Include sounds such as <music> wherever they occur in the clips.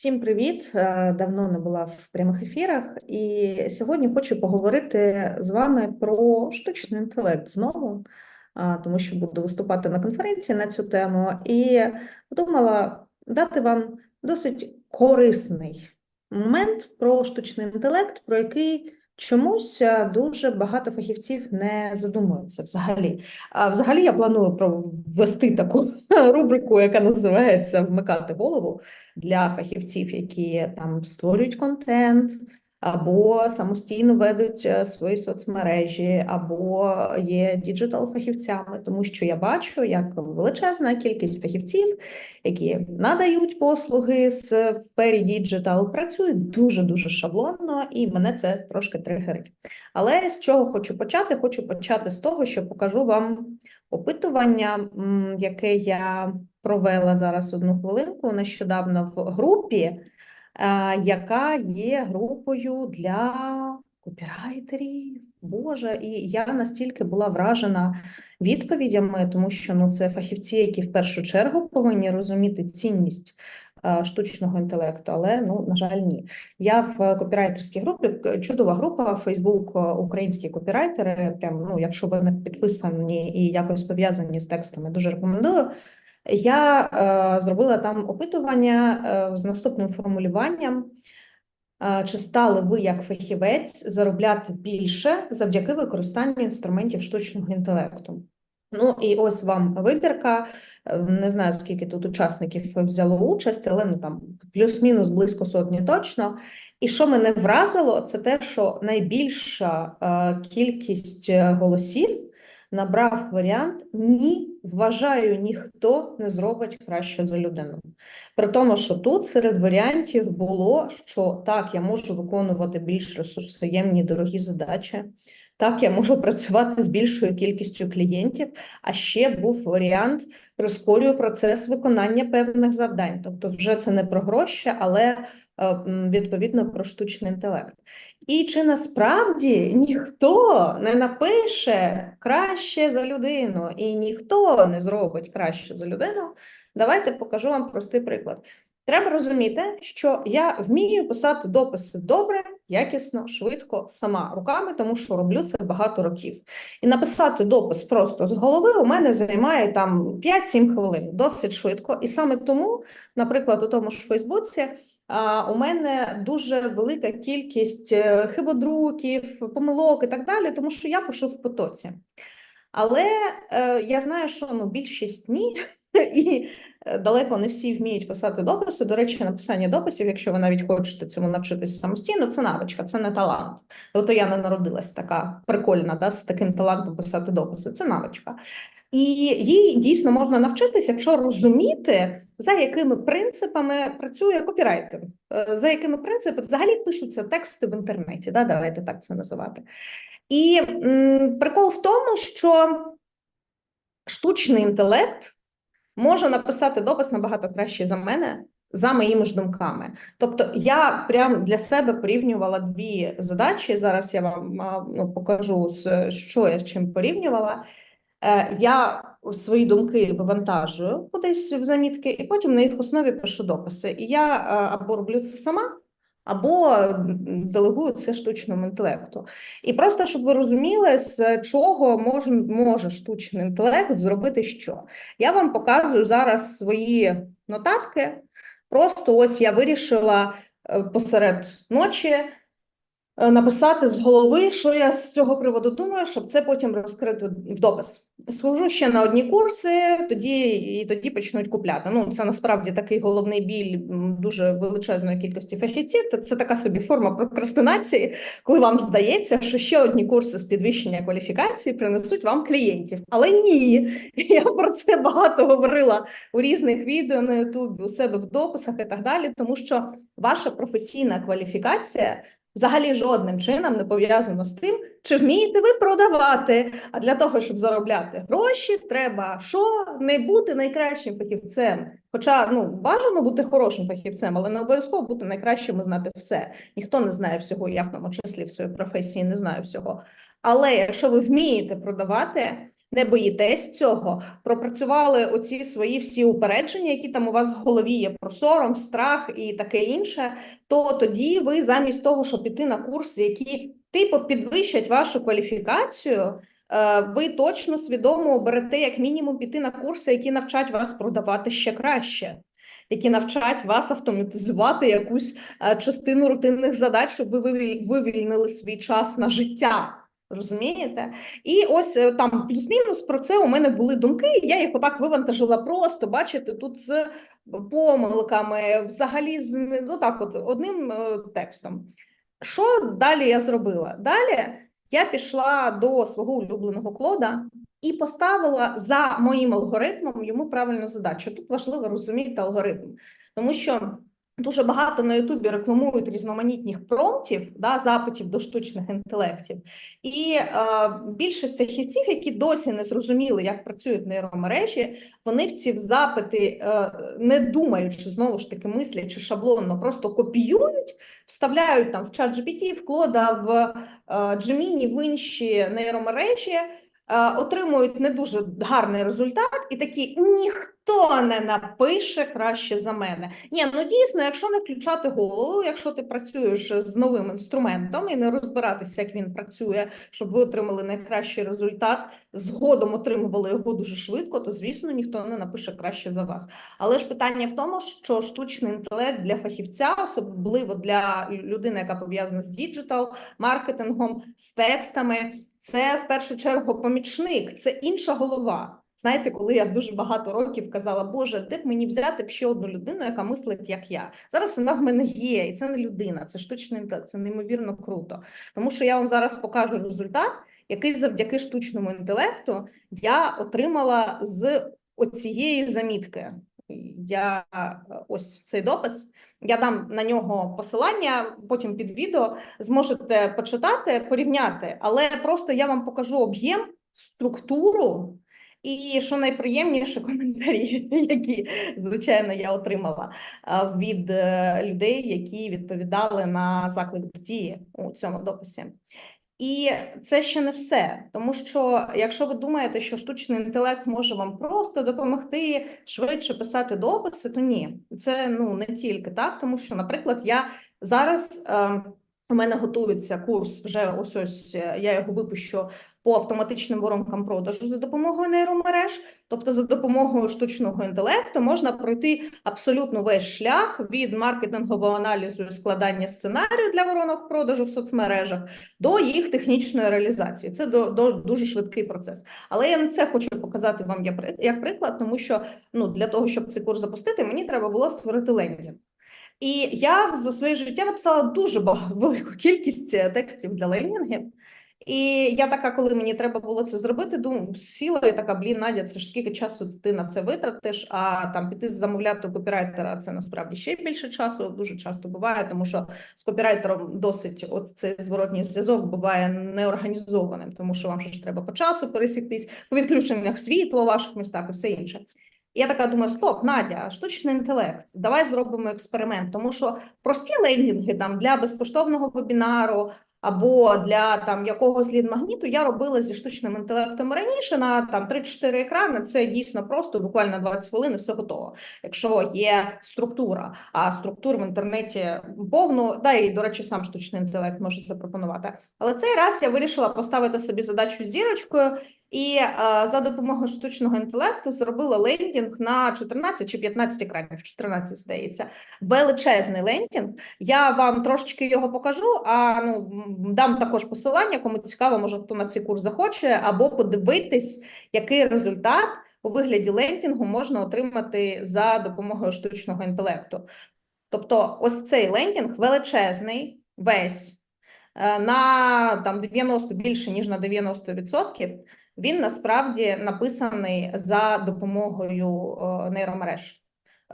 Всім привіт! Е, Давно не була в прямих ефірах, і сьогодні хочу поговорити з вами про штучний інтелект знову, тому що буду виступати на конференції на цю тему, і подумала дати вам досить корисний момент про штучний інтелект, про який чомусь е, дуже багато фахівців не задумуються взагалі. А взагалі я планую провести таку <laughs> рубрику, яка називається Вмикати голову для фахівців, які там створюють контент, або самостійно ведуть е, свої соцмережі, або є діджитал-фахівцями, тому що я бачу, як величезна кількість фахівців, які надають послуги з сфері діджитал, працюють дуже дуже шаблонно, і мене це трошки тригерить. Але з чого хочу почати? Хочу почати з того, що покажу вам опитування, яке я провела зараз одну хвилинку нещодавно в групі яка є групою для копірайтерів. Боже, і я настільки була вражена відповідями, тому що ну це фахівці, які в першу чергу повинні розуміти цінність штучного інтелекту, але ну на жаль, ні. Я в копірайтерській групі чудова група Фейсбук Українські копірайтери. Прям ну, якщо ви не підписані і якось пов'язані з текстами, дуже рекомендую. Я е, зробила там опитування е, з наступним формулюванням. Е, чи стали ви як фахівець заробляти більше завдяки використанню інструментів штучного інтелекту? Ну і ось вам вибірка. Е, не знаю, скільки тут учасників взяло участь, але ну там плюс-мінус близько сотні точно. І що мене вразило, це те, що найбільша е, кількість голосів набрав варіант Ні, вважаю, ніхто не зробить краще за людину. При тому, що тут серед варіантів було, що так, я можу виконувати більш ресурсоємні дорогі задачі. Так, я можу працювати з більшою кількістю клієнтів, а ще був варіант прискорюю процес виконання певних завдань. Тобто, вже це не про гроші, але відповідно про штучний інтелект. І чи насправді ніхто не напише краще за людину, і ніхто не зробить краще за людину? Давайте покажу вам простий приклад. Треба розуміти, що я вмію писати дописи добре, якісно, швидко, сама руками, тому що роблю це багато років. І написати допис просто з голови у мене займає там 5-7 хвилин, досить швидко. І саме тому, наприклад, у тому ж Фейсбуці у мене дуже велика кількість е, хибодруків, помилок і так далі, тому що я пишу в потоці. Але е, я знаю, що ну, більшість ні, <laughs> і е, далеко не всі вміють писати дописи. До речі, написання дописів, якщо ви навіть хочете цьому навчитися самостійно, це навичка, це не талант. Тобто я не народилась така прикольна, да, з таким талантом писати дописи. Це навичка. І їй дійсно можна навчитися, якщо розуміти, за якими принципами працює копірайтинг, е, за якими принципами взагалі пишуться тексти в інтернеті. Да? Давайте так це називати. І м, прикол в тому, що штучний інтелект може написати допис набагато краще за мене. За моїми ж думками, тобто я прям для себе порівнювала дві задачі. Зараз я вам ну, покажу що я з чим порівнювала. Е, я свої думки вивантажую кудись в замітки, і потім на їх основі пишу дописи. І я е, або роблю це сама, або делегую це штучному інтелекту. І просто щоб ви розуміли, з чого може, може штучний інтелект зробити що. Я вам показую зараз свої нотатки. Просто ось я вирішила е, посеред ночі написати з голови, що я з цього приводу думаю, щоб це потім розкрити в допис. Схожу ще на одні курси, тоді і тоді почнуть купляти. Ну це насправді такий головний біль дуже величезної кількості фахівців. Це така собі форма прокрастинації, коли вам здається, що ще одні курси з підвищення кваліфікації принесуть вам клієнтів. Але ні, <laughs> я про це багато говорила у різних відео на Ютубі, у себе в дописах і так далі, тому що ваша професійна кваліфікація взагалі жодним чином не пов'язано з тим, чи вмієте ви продавати. А для того, щоб заробляти гроші, треба що не бути найкращим фахівцем. Хоча ну бажано бути хорошим фахівцем, але не обов'язково бути найкращим і знати все. Ніхто не знає всього, я в тому числі в своїй професії не знаю всього. Але якщо ви вмієте продавати, не боїтесь цього, пропрацювали оці свої всі упередження, які там у вас в голові є про сором, страх і таке інше, то тоді ви замість того, щоб піти на курси, які типу підвищать вашу кваліфікацію. е, Ви точно свідомо оберете як мінімум піти на курси, які навчать вас продавати ще краще, які навчать вас автоматизувати якусь е, частину рутинних задач, щоб ви вивіль- вивільнили свій час на життя. Розумієте? І ось е, там плюс-мінус про це у мене були думки. Я їх отак вивантажила просто, бачите, тут з помилками, взагалі з ну так, от одним е, текстом. Що далі я зробила? Далі я пішла до свого улюбленого клода і поставила за моїм алгоритмом йому правильну задачу. Тут важливо розуміти алгоритм, тому що дуже багато на Ютубі рекламують різноманітних промптів, да, запитів до штучних інтелектів. І е, більшість фахівців, які досі не зрозуміли, як працюють нейромережі, вони в ці запити, е, не думаючи, знову ж таки, мислячи шаблонно, просто копіюють, вставляють там в чат GPT, в Клода, в е, Gemini, в інші нейромережі, отримують не дуже гарний результат, і такі ніхто не напише краще за мене. Ні, ну дійсно, якщо не включати голову, якщо ти працюєш з новим інструментом і не розбиратися, як він працює, щоб ви отримали найкращий результат, згодом отримували його дуже швидко, то звісно ніхто не напише краще за вас. Але ж питання в тому, що штучний інтелект для фахівця, особливо для людини, яка пов'язана з діджитал, маркетингом, з текстами, це в першу чергу помічник, це інша голова. Знаєте, коли я дуже багато років казала, Боже, де б мені взяти б ще одну людину, яка мислить як я. Зараз вона в мене є, і це не людина, це штучний інтелект, це неймовірно круто. Тому що я вам зараз покажу результат, який завдяки штучному інтелекту я отримала з оцієї замітки. Я е, ось цей допис. Я дам на нього посилання, потім під відео зможете почитати, порівняти, але просто я вам покажу об'єм, структуру і що найприємніше <laughs> коментарі, які звичайно я отримала від е, людей, які відповідали на заклик до дії у цьому дописі. І це ще не все, тому що якщо ви думаєте, що штучний інтелект може вам просто допомогти швидше писати дописи, то ні, це ну не тільки так, тому що, наприклад, я зараз е, у мене готується курс, вже ось ось е, я його випущу по автоматичним воронкам продажу за допомогою нейромереж. Тобто, за допомогою штучного інтелекту можна пройти абсолютно весь шлях від маркетингового аналізу і складання сценарію для воронок продажу в соцмережах до їх технічної реалізації. Це до, до дуже швидкий процес. Але я не це хочу показати вам як приклад, тому що ну для того, щоб цей курс запустити, мені треба було створити лендінг. І я за своє життя написала дуже багато <laughs> велику кількість е, текстів для лендінгів. І я така, коли мені треба було це зробити, думаю, сіла і така, блін, Надя, це ж скільки часу ти на це витратиш, а там піти замовляти копірайтера це насправді ще більше часу. Дуже часто буває, тому що з копірайтером досить от цей зворотній зв'язок буває неорганізованим, тому що вам ж треба по часу пересіктись, по відключеннях світла у ваших містах і все інше. Я така думаю, стоп, Надя, штучний інтелект, давай зробимо експеримент, тому що прості лендінги там для безкоштовного вебінару або для там якогось лід-магніту я робила зі штучним інтелектом раніше на там 3-4 екрани. Це дійсно просто буквально 20 хвилин і все готово. Якщо є структура, а структур в інтернеті повно, да і до речі, сам штучний інтелект може запропонувати. Але цей раз я вирішила поставити собі задачу з зірочкою. І е, за допомогою штучного інтелекту зробила лендінг на 14 чи 15 екранів, 14, здається, величезний лендінг. Я вам трошечки його покажу, а ну дам також посилання, кому цікаво, може хто на цей курс захоче, або подивитись, який результат у вигляді лендінгу можна отримати за допомогою штучного інтелекту. Тобто, ось цей лендінг величезний, весь е, на там 90 більше ніж на 90%, він насправді написаний за допомогою е, нейромереж.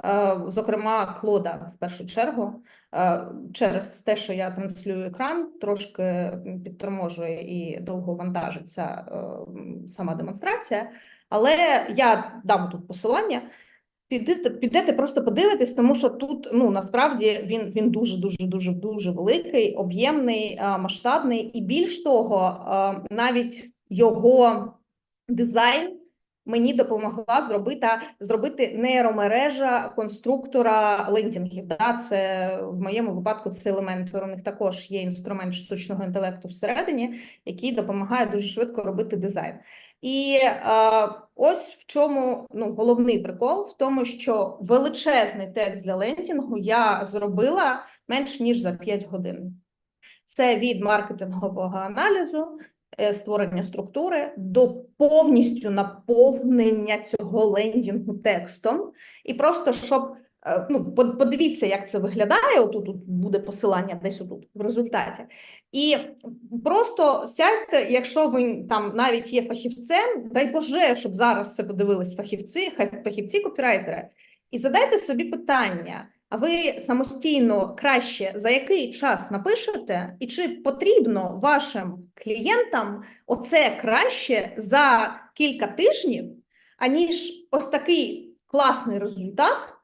Е, Зокрема, Клода в першу чергу, Е, через те, що я транслюю екран, трошки підторможує і довго вантажиться сама демонстрація. Але я дам тут посилання. Підете, підете просто подивитись, тому що тут ну насправді він він дуже дуже дуже дуже великий, об'ємний, масштабний, і більш того, навіть його дизайн мені допомогла зробити, зробити нейромережа конструктора лендінгів. Да? Це в моєму випадку це елементор. У них також є інструмент штучного інтелекту всередині, який допомагає дуже швидко робити дизайн. І е, ось в чому ну, головний прикол в тому, що величезний текст для лендінгу я зробила менш ніж за 5 годин. Це від маркетингового аналізу, створення структури до повністю наповнення цього лендінгу текстом. І просто щоб е, ну, подивіться, як це виглядає. Отут тут буде посилання десь отут в результаті. І просто сядьте, якщо ви там навіть є фахівцем, дай Боже, щоб зараз це подивились фахівці, хай фахівці копірайтери, і задайте собі питання. А ви самостійно краще за який час напишете, і чи потрібно вашим клієнтам оце краще за кілька тижнів, аніж ось такий класний результат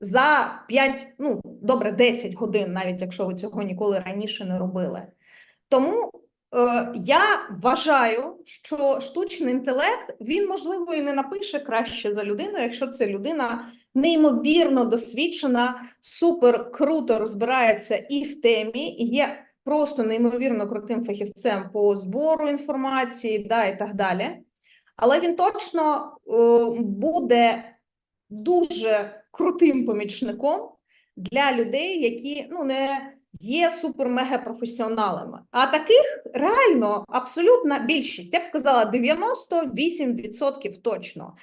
за 5, ну добре, 10 годин, навіть якщо ви цього ніколи раніше не робили. Тому е, я вважаю, що штучний інтелект він можливо і не напише краще за людину, якщо це людина неймовірно досвідчена, супер круто розбирається і в темі, і є просто неймовірно крутим фахівцем по збору інформації, да, і так далі. Але він точно е, буде дуже крутим помічником для людей, які ну не є супер-мега професіоналами. А таких реально абсолютна більшість. Я б сказала 98% точно.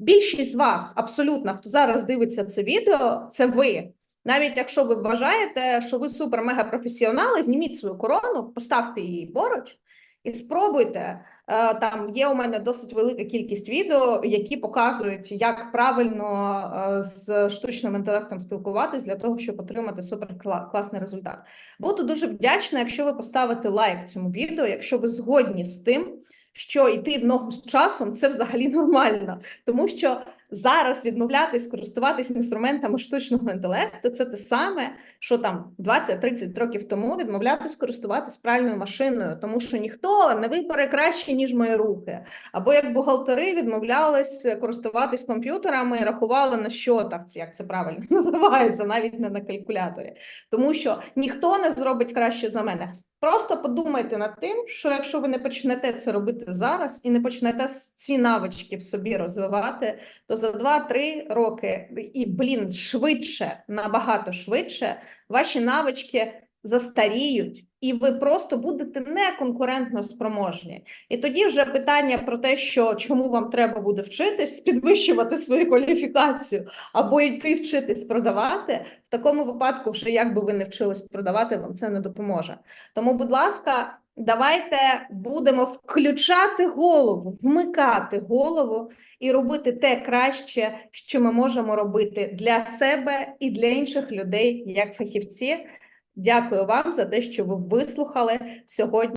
Більшість з вас, абсолютно, хто зараз дивиться це відео, це ви. Навіть якщо ви вважаєте, що ви супер-мега професіонали, зніміть свою корону, поставте її поруч і спробуйте. Е, Там є у мене досить велика кількість відео, які показують, як правильно е, з штучним інтелектом спілкуватись для того, щоб отримати супер класний результат. Буду дуже вдячна, якщо ви поставите лайк цьому відео, якщо ви згодні з тим, що йти в ногу з часом це взагалі нормально, тому що зараз відмовлятись користуватись інструментами штучного інтелекту це те саме, що там 20-30 років тому відмовлятись користуватись пральною машиною, тому що ніхто не вибере краще ніж мої руки. Або як бухгалтери відмовлялись користуватись комп'ютерами і рахували на щотах, як це правильно <laughs> називається, навіть не на калькуляторі, тому що ніхто не зробить краще за мене. Просто подумайте над тим, що якщо ви не почнете це робити зараз і не почнете ці навички в собі розвивати, то за 2-3 роки. І, блін, швидше, набагато швидше, ваші навички застаріють, і ви просто будете неконкурентно спроможні. І тоді вже питання про те, що чому вам треба буде вчитись, підвищувати свою кваліфікацію або йти вчитись продавати. В такому випадку, вже як би ви не вчились продавати, вам це не допоможе. Тому, будь ласка, давайте будемо включати голову, вмикати голову і робити те краще, що ми можемо робити для себе і для інших людей, як фахівці. Дякую вам за те, що ви вислухали сьогодні.